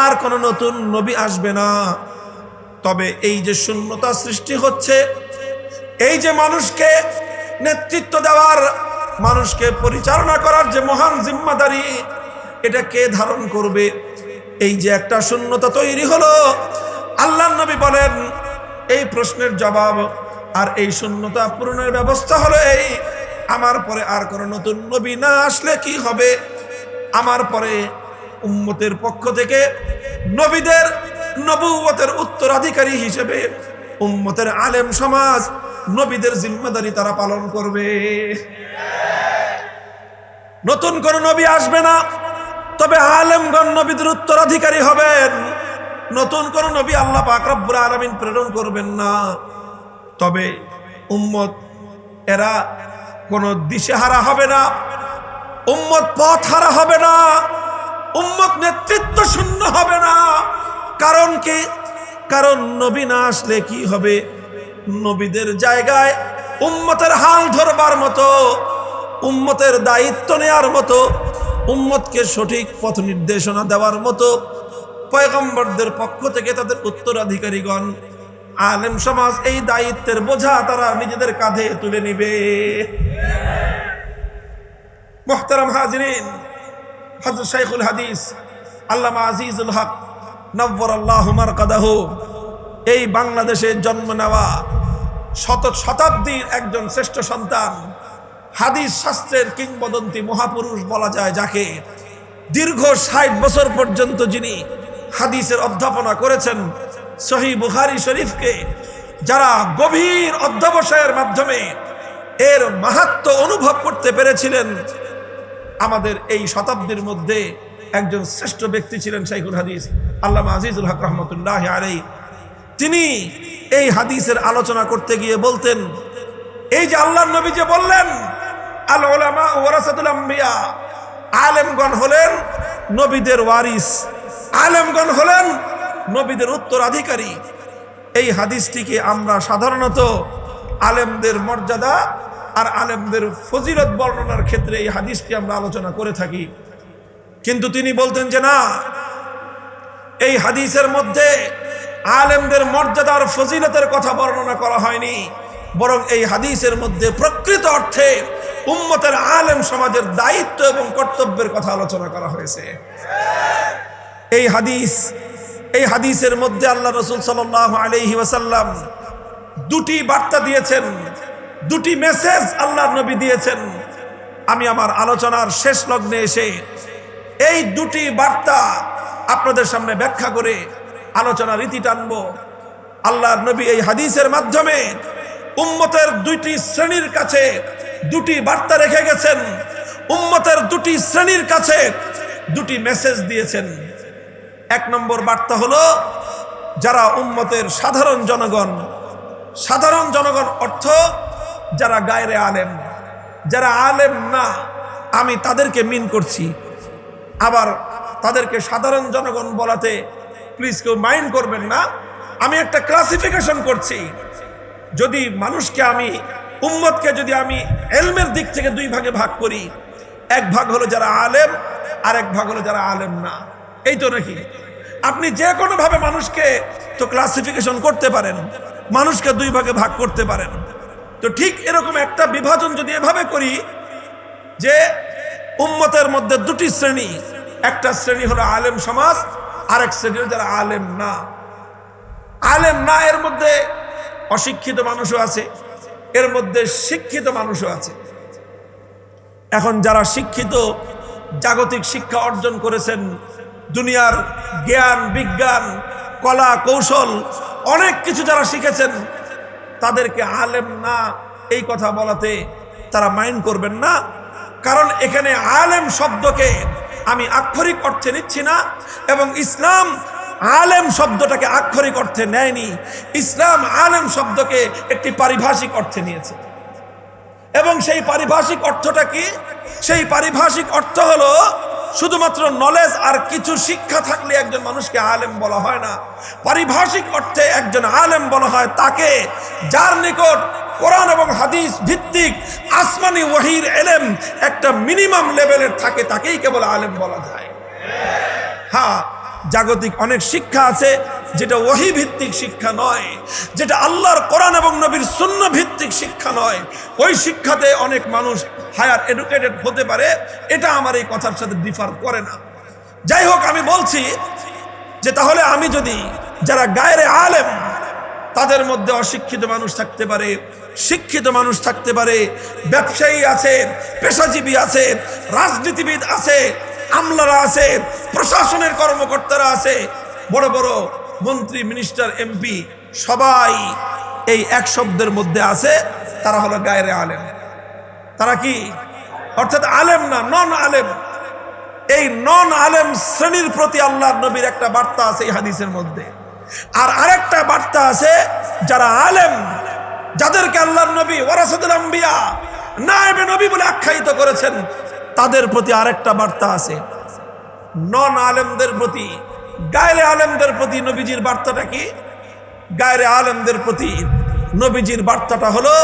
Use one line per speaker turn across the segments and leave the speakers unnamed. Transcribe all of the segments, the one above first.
আর কোনো নতুন নবী আসবে না। তবে এই যে শূন্যতা সৃষ্টি হচ্ছে, এই যে মানুষকে নেতৃত্ব দেওয়ার, মানুষকে পরিচালনা করার যে মহান জিম্মাদারি, এটা কে ধারণ করবে? এই যে একটা শূন্যতা তৈরি হলো, আল্লাহ নবী বলেন, এই প্রশ্নের জবাব, আর এই শূন্যতা পূরণের ব্যবস্থা হলো এই, আমার পরে আর কোনো নতুন নবী না আসলে কি হবে? আমার পরে উম্মতের পক্ষ থেকে নবীদের নবুয়তের উত্তরাধিকারী হিসেবে উম্মতের আলেম সমাজ নবীদের জিম্মাদারি তারা পালন করবে। নতুন কোন নবী আসবে না, তবে আলেমগণ নবীদের উত্তরাধিকারী হবেন। নতুন কোন নবী আল্লাহ পাক রব্বুল আলামিন প্রেরণ করবেন না। তবে উম্মত, এরা কোনো দিশেহারা হবে না, উম্মত পথ হারা হবে না। উম্মত নেতৃত্ব শূন্য হবে না। কারণ কি? কারণ নবী না আসলে কি হবে? নবীদের জায়গায় উম্মতের হাল ধরবার মতো, উম্মতের দায়িত্ব নেয়ার মতো, উম্মতকে সঠিক পথ নির্দেশনা দেওয়ার মতো পয়গম্বরদের পক্ষ থেকে তাদের উত্তরাধিকারীগণ, আলেম সমাজ এই দায়িত্বের বোঝা তারা নিজেদের কাঁধে তুলে নিবে। মোহতারাম হাজরিন হজরত শাইখুল হাদিস, আল্লামা আজিজুল হক নব্বর আল্লাহ কাদাহ এই বাংলাদেশে জন্ম নেওয়া শত শতাব্দীর একজন শ্রেষ্ঠ সন্তান, হাদিস শাস্ত্রের কিংবদন্তি মহাপুরুষ বলা যায় যাকে দীর্ঘ ষাট বছর পর্যন্ত যিনি হাদিসের অধ্যাপনা করেছেন, সহি বুখারি শরীফকে, যারা গভীর অধ্যবসায়ের মাধ্যমে এর মাহাত্ম অনুভব করতে পেরেছিলেন আমাদের এই শতাব্দীর মধ্যে একজন শ্রেষ্ঠ ব্যক্তি ছিলেন শাইখুল হাদিস, আল্লামা আজিজুল হক রহমতুল্লাহ আলাই তিনি এই হাদিসের আলোচনা করতে গিয়ে বলতেন, এই যে আল্লাহ নবী যে বললেন, আল আলেমগণ হলেন নবীদের ওয়ারিস, আলেমগণ হলেন নবীদের উত্তরাধিকারী। এই হাদিসটিকে আমরা সাধারণত আলেমদের মর্যাদা আর আলেমদের ফজিলত বর্ণনার ক্ষেত্রে এই হাদিসটি আমরা আলোচনা করে থাকি। কিন্তু তিনি বলতেন যে না, এই হাদিসের মধ্যে আলেমদের মর্যাদার ফজিলতের কথা বর্ণনা করা হয়নি, বরং এই হাদিসের মধ্যে প্রকৃত অর্থে উম্মতের আলেম সমাজের দায়িত্ব এবং কর্তব্যের কথা আলোচনা করা হয়েছে। এই হাদিস, এই হাদিসের মধ্যে আল্লাহ রসুল সাল্লাহ আলহি ওয়াসাল্লাম দুটি বার্তা দিয়েছেন। দুটি মেসেজ আল্লাহ নবী দিয়েছেন। আমি আমার আলোচনার শেষ লগ্নে এসে এই দুটি বার্তা আপনাদের সামনে ব্যাখ্যা করে আলোচনা রীতি টানবো। আল্লাহ নবী এই হাদিসের মাধ্যমে উম্মতের দুইটি শ্রেণির কাছে দুটি বার্তা রেখে গেছেন। উম্মতের দুটি শ্রেণির কাছে দুটি মেসেজ দিয়েছেন। এক নম্বর বার্তা হলো, যারা উম্মতের সাধারণ জনগণ সাধারণ জনগণ অর্থ যারা গায়রে আলেম, যারা আলেম না, আমি তাদেরকে মিন করছি। আবার তাদেরকে সাধারণ জনগণ বলাতে প্লিজ কেউ মাইন্ড করবেন না। আমি একটা ক্লাসিফিকেশন করছি। যদি মানুষকে আমি, উম্মতকে যদি আমি এলমের দিক থেকে দুই ভাগে ভাগ করি, এক ভাগ হলো যারা আলেম, আর এক ভাগ হলো যারা আলেম না। এই তো নাকি আপনি যে কোনোভাবে মানুষকে তো ক্লাসিফিকেশন করতে পারেন, মানুষকে দুই ভাগে ভাগ করতে পারেন। তো ঠিক এরকম একটা বিভাজন যদি এভাবে করি যে উম্মতের মধ্যে দুটি শ্রেণি, একটা শ্রেণি হলো আলেম সমাজ, আরেক শ্রেণি যারা আলেম না। আলেম না, এর মধ্যে অশিক্ষিত মানুষও আছে, এর মধ্যে শিক্ষিত মানুষও আছে। এখন যারা শিক্ষিত, জাগতিক শিক্ষা অর্জন করেছেন, দুনিয়ার জ্ঞান, বিজ্ঞান, কলা, কৌশল, অনেক কিছু যারা শিখেছেন তাদেরকে আলেম না এই কথা বলাতে তারা মাইন্ড করবেন না। কারণ এখানে আলেম শব্দকে আমি আক্ষরিক অর্থে নিচ্ছি না এবং ইসলাম আলেম শব্দটাকে আক্ষরিক অর্থে নেয়নি। ইসলাম আলেম শব্দকে একটি পারিভাষিক অর্থে নিয়েছে। এবং সেই পারিভাষিক অর্থটা কি? সেই পারিভাষিক অর্থ হলো শুধুমাত্র নলেজ আর কিছু শিক্ষা থাকলে একজন মানুষকে আলেম বলা হয় না। পারিভাষিক অর্থে একজন আলেম বলা হয়। তাকে যার নিকট কোরআন এবং হাদিস ভিত্তিক আসমানি ওয়াহির এলেম একটা মিনিমাম লেভেলের থাকে, তাকেই কেবল আলেম বলা যায়। হ্যাঁ জাগতিক অনেক শিক্ষা আছে যেটা ওহি ভিত্তিক শিক্ষা নয়, যেটা আল্লাহর কোরআন এবং নবীর শূন্য ভিত্তিক শিক্ষা নয়। ওই শিক্ষাতে অনেক মানুষ হায়ার এডুকেটেড হতে পারে, এটা আমার এই কথার সাথে ডিফার করে না। যাই হোক, আমি বলছি যে তাহলে আমি যদি যারা গায়ের আলেম, তাদের মধ্যে অশিক্ষিত মানুষ থাকতে পারে, শিক্ষিত মানুষ থাকতে পারে, ব্যবসায়ী আছে, পেশাজীবী আছে, রাজনীতিবিদ আছে, আমলারা আছে, প্রশাসনের কর্মকর্তারা আছে, বড় বড় মন্ত্রী মিনিস্টার এমপি সবাই এই এক শব্দের মধ্যে আছে, তারা হলো গায়ের আলেম। তারা কি? অর্থাৎ আলেম না নন আলেম এই নন আলেম শ্রেণির প্রতি আল্লাহর নবীর একটা বার্তা আছে এই হাদিসের মধ্যে। আর আরেকটা বার্তা আছে, যারা আলেম, যাদেরকে আল্লাহর নবী ওরাসুল আম্বিয়া, নায়েবে নবী বলে আখ্যায়িত করেছেন, তাদের প্রতি আরেকটা বার্তা আছে। নন আলেমদের প্রতি, গায়ের আলেমদের প্রতি নবীজির বার্তাটা কি? গায়ের আলেমদের প্রতি নবীজির বার্তাটা হলো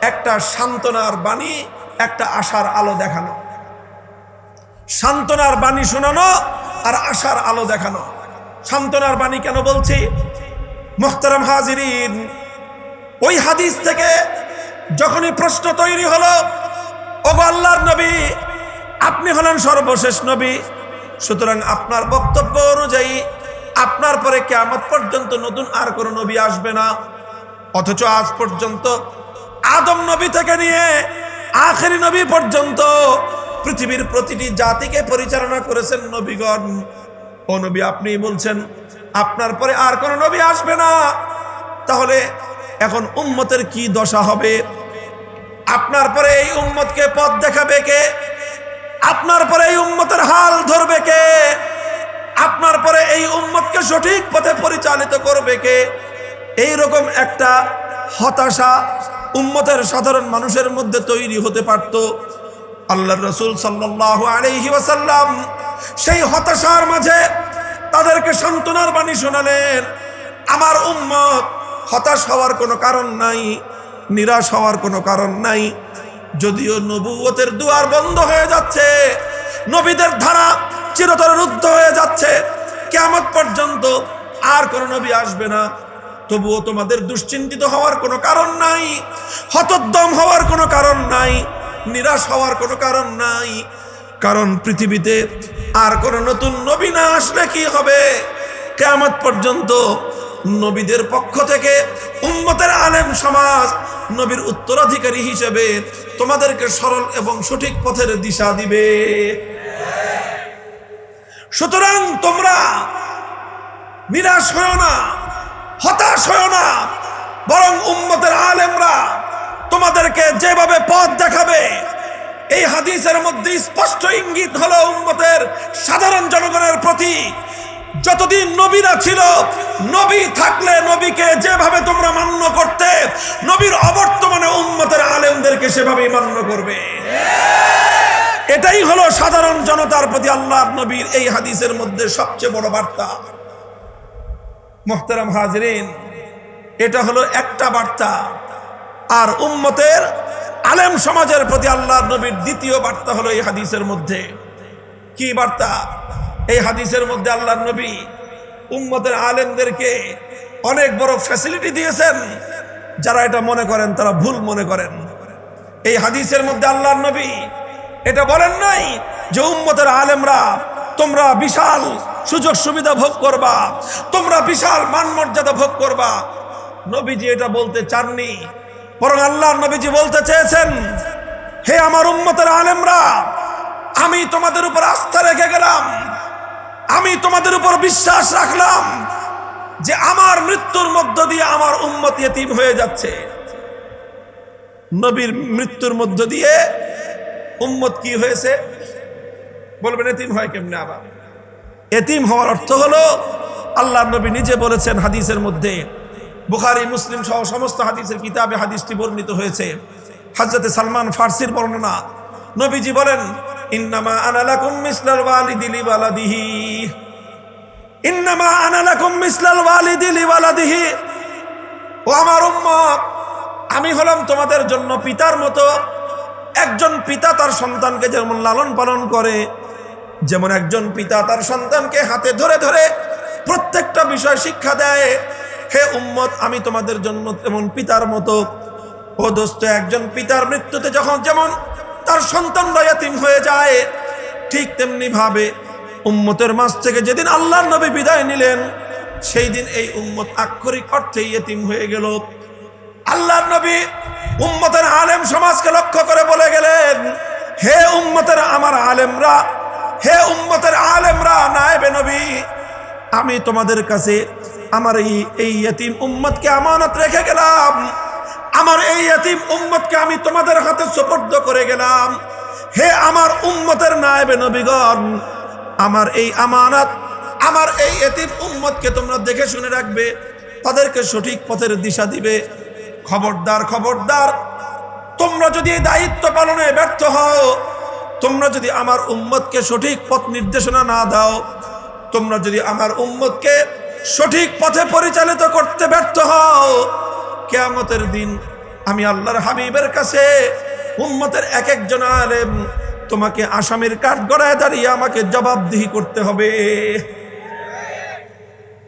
একটা সান্ত্বনার বাণী, একটা আশার আলো দেখানো। সান্ত্বনার বাণী শোনানো আর আশার আলো দেখানো। সান্ত্বনার বাণী কেন বলছি? মোহতারাম হাজিরিন, ওই হাদিস থেকে যখনই প্রশ্ন তৈরি হলো, ওগো আল্লাহর নবী, আপনি হলেন সর্বশেষ নবী। সুতরাং আপনার বক্তব্য অনুযায়ী আপনার পরে কেয়ামত পর্যন্ত নতুন আর কোনো নবী আসবে না। অথচ আজ পর্যন্ত আদম নবী থেকে নিয়ে আখেরি নবী পর্যন্ত পৃথিবীর প্রতিটি জাতিকে পরিচালনা করেছেন নবীগণ। ও নবী, আপনি বলছেন, আপনার পরে আর কোনো নবী আসবে না। তাহলে এখন উম্মতের কি দশা হবে? আপনার পরে এই উম্মতকে পথ দেখাবে কে? আপনার পরে এই উম্মতের হাল ধরবে কে? আপনার পরে এই উম্মতকে সঠিক পথে পরিচালিত করবে কে? এই রকম একটা হতাশা উম্মতের সাধারণ মানুষের মধ্যে তৈরি হতে পারত। আল্লাহ রসুল সাল্লাহ আলহি সেই হতাশার মাঝে তাদেরকে সান্ত্বনার বাণী শোনালেন, আমার উম্মত হতাশ হওয়ার কোনো কারণ নাই, নিরাশ হওয়ার কোনো কারণ নাই। যদিও নবুয়তের দুয়ার বন্ধ হয়ে যাচ্ছে, নবীদের ধারা চিরতর রুদ্ধ হয়ে যাচ্ছে কেমন পর্যন্ত আর কোনো নবী আসবে না। তবুও তোমাদের দুশ্চিন্তিত হওয়ার কোনো কারণ নাই হতোদ্যম হওয়ার কোনো কারণ নাই, নিরাশ হওয়ার কোনো কারণ নাই, কারণ পৃথিবীতে আর কোনো নতুন নবী না আসলে কি হবে? কেয়ামত পর্যন্ত নবীদের পক্ষ থেকে উম্মতের আলেম সমাজ নবীর উত্তরাধিকারী হিসেবে তোমাদেরকে সরল এবং সঠিক পথের দিশা দিবে। সুতরাং তোমরা নিরাশ হও না। হতাশ হও না। বরং উম্মতের আলেমরা তোমাদেরকে যেভাবে পথ দেখাবে, এই হাদিসের মধ্যে স্পষ্ট ইঙ্গিত হলো উম্মতের সাধারণ জনগণের প্রতি যতদিন নবীরা ছিল, নবী থাকলে নবীকে যেভাবে তোমরা মান্য করতে, নবীর অবর্তমানে উম্মতের আলেমদেরকে সেভাবেই মান্য করবে। এটাই হলো সাধারণ জনতার প্রতি আল্লাহর নবীর এই হাদিসের মধ্যে সবচেয়ে বড় বার্তা। মোহতারাম হাজরিন, এটা হলো একটা বার্তা। আর উম্মতের আলেম সমাজের প্রতি আল্লাহর নবীর দ্বিতীয় বার্তা হলো এই হাদিসের মধ্যে। কি বার্তা? এই হাদিসের মধ্যে আল্লাহর নবী উম্মতের আলেমদেরকে অনেক বড় ফ্যাসিলিটি দিয়েছেন। যারা এটা মনে করেন, তারা ভুল মনে করেন। এই হাদিসের মধ্যে আল্লাহর নবী এটা বলেন নাই যে, উম্মতের আলেমরা, তোমরা বিশাল সুযোগ সুবিধা ভোগ করবা। তোমরা বিশাল মান মর্যাদা ভোগ করবা। নবীজি এটা বলতে চাননি। বরং আল্লাহর নবীজি বলতে চেয়েছেন, হে আমার উম্মতের আলেমরা, আমি তোমাদের উপর আস্থা রেখে গেলাম। আমি তোমাদের উপর বিশ্বাস রাখলাম যে আমার মৃত্যুর মধ্য দিয়ে আমার উম্মত ইয়েতিম হয়ে যাচ্ছে। নবীর মৃত্যুর মধ্য দিয়ে উম্মত কি হয়েছে? বলবেন এতিম হয় কেমনে আবার? এতিম হওয়ার অর্থ হলো আল্লাহ নবী নিজে বলেছেন হাদিসের মধ্যে, বুখারি, মুসলিম সহ সমস্ত হাদিসের কিতাবে হাদিসটি বর্ণিত হয়েছে। হজরতে সালমান ফার্সির বর্ণনা, নবীজি বলেন, ইন্নামা আনালাকুম মিসলাল ওয়ালিদি লিওয়ালাদিহি। ইন্নামা আনালাকুম মিসলাল ওয়ালিদি লিওয়ালাদিহি। ও আমার উম্মত, আমি হলাম তোমাদের জন্য পিতার মতো, একজন পিতা তার সন্তানকে যেমন লালন পালন করে যেমন একজন পিতা তার সন্তানকে হাতে ধরে ধরে প্রত্যেকটা বিষয় শিক্ষা দেয়, হে উম্মত, আমি তোমাদের জন্য তেমন পিতার মতো। ও দোস্ত, একজন পিতার মৃত্যুতে যখন যেমন তার সন্তানরা ইয়াতিম হয়ে যায়, ঠিক তেমনি ভাবে উম্মতের মাঝ থেকে যেদিন আল্লাহর নবী বিদায় নিলেন, সেই দিন এই উম্মত আক্ষরিক অর্থে ইয়েতিম হয়ে গেল। আল্লাহর নবী উম্মতের আলেম সমাজকে লক্ষ্য করে বলে গেলেন, হে উম্মতের আমার আলেমরা হে উম্মতের আলেমরা, নায়েবে নবী, আমি তোমাদের কাছে আমার এই এই ইয়েতিম উম্মতকে আমানত রেখে গেলাম। আমার এই ইয়েতিম উম্মতকে আমি তোমাদের হাতে সুপর্দ করে গেলাম। হে আমার উম্মতের নায়েবে নবীগণ, আমার এই আমানত, আমার এই এতিম উম্মতকে তোমরা দেখে শুনে রাখবে, তাদেরকে সঠিক পথের দিশা দিবে। খবরদার খবরদার, তোমরা যদি এই দায়িত্ব পালনে ব্যর্থ হও তোমরা যদি আমার উম্মতকে সঠিক পথ নির্দেশনা না দাও, তোমরা যদি আমার উম্মতকে সঠিক পথে পরিচালিত করতে ব্যর্থ হও, কেয়ামতের দিন আমি আল্লাহর হাবিবের কাছে উম্মতের এক একজন আলেম তোমাকে আসামের কাঠ গড়ায় দাঁড়িয়ে আমাকে জবাবদিহি করতে হবে।